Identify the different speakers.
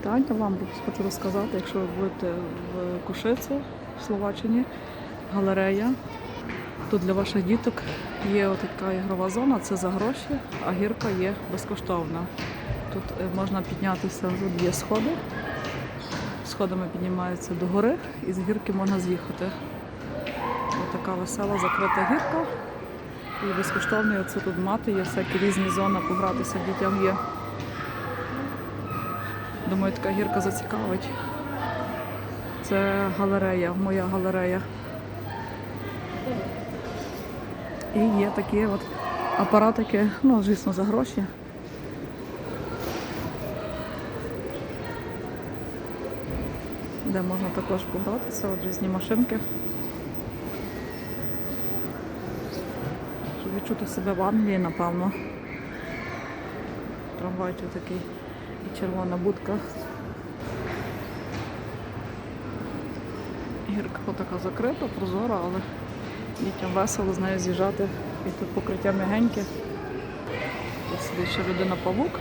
Speaker 1: вітання вам. Хочу розказати, якщо ви будете в Кушиці, в Словаччині, галерея. Тут для ваших діток є така ігрова зона, це за гроші, а гірка є безкоштовна. Тут е, можна піднятися, тут є сходи. Сходами піднімаються до гори і з гірки можна з'їхати. Така весела закрита гірка. І безкоштовний оце тут мати, є всякі різні зони, погратися дітям є. Думаю, така гірка зацікавить. Це галерея, моя галерея. І є такі от апаратики, ну, звісно, за гроші. Де можна також погратися, от різні машинки. Щоб відчути себе в Англії, напевно. Трамвайчик такий і червона будка. Гірка така закрита, прозора, але дітям весело з нею з'їжджати. І тут покриття м'ягеньке. Тут сидить ще людина павук.